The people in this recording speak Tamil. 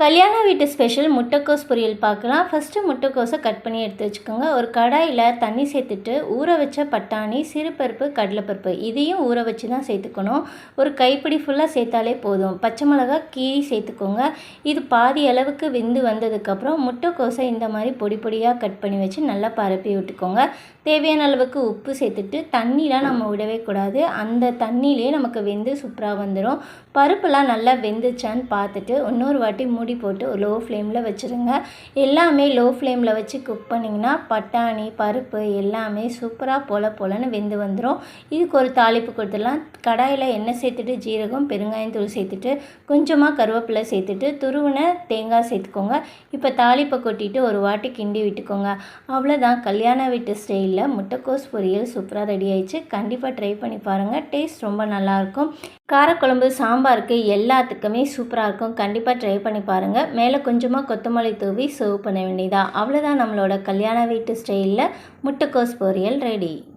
கல்யாண வீட்டு ஸ்பெஷல் முட்டைக்கோஸ் பொரியல் பார்க்கலாம். ஃபஸ்ட்டு முட்டைக்கோஸை கட் பண்ணி எடுத்து வச்சுக்கோங்க. ஒரு கடாயில் தண்ணி சேர்த்துட்டு ஊற வச்ச பட்டாணி சிறுபருப்பு கடலைப்பருப்பு இதையும் ஊற வச்சு தான் சேர்த்துக்கணும். ஒரு கைப்பிடி ஃபுல்லாக சேர்த்தாலே போதும். பச்சை மிளகா கீரி சேர்த்துக்கோங்க. இது பாதி அளவுக்கு வெந்து வந்ததுக்கப்புறம் முட்டைக்கோஸை இந்த மாதிரி பொடி பொடியாக கட் பண்ணி வச்சு நல்லா பரப்பி விட்டுக்கோங்க. தேவையான அளவுக்கு உப்பு சேர்த்துட்டு தண்ணிலாம் நம்ம விடவே கூடாது. அந்த தண்ணியிலே நமக்கு வெந்து சூப்பராக வந்துடும் பருப்புலாம் நல்லா வெந்துச்சான்னு பார்த்துட்டு இன்னொரு வாட்டி மூடி போட்டு லோ ஃப்ளேமில் வச்சுருங்க. எல்லாமே லோ ஃப்ளேமில் வச்சு குக் பண்ணிங்கன்னா பட்டாணி பருப்பு எல்லாமே சூப்பராக பொல பொலன்னு வெந்து வந்துடும் இதுக்கு ஒரு தாளிப்பு கொடுத்துடலாம். கடாயில் எண்ணெய் சேர்த்துட்டு ஜீரகம் பெருங்காயத்தூள் சேர்த்துட்டு கொஞ்சமாக கருவேப்பிலை சேர்த்துட்டு துருவின தேங்காய் சேர்த்துக்கோங்க. இப்போ தாளிப்பை கொட்டிட்டு ஒரு வாட்டி கிண்டி விட்டுக்கோங்க. அவ்வளோதான் கல்யாண வீட்டு ஸ்டைலில் முட்டைக்கோஸ் பொரியல் சூப்பராக ரெடி ஆயிடுச்சு. கண்டிப்பாக ட்ரை பண்ணி பாருங்கள் டேஸ்ட் ரொம்ப நல்லாயிருக்கும் காரக்குழம்பு சாம்பாருக்கு எல்லாத்துக்குமே சூப்பராக இருக்கும். கண்டிப்பாக ட்ரை பண்ணி பாருங்கள் மேலே கொஞ்சமாக கொத்தமல்லி தூவி சர்வ் பண்ண வேண்டியதா. அவ்வளோதான் நம்மளோட கல்யாண வீட்டு ஸ்டைலில் முட்டைக்கோஸ் பொரியல் ரெடி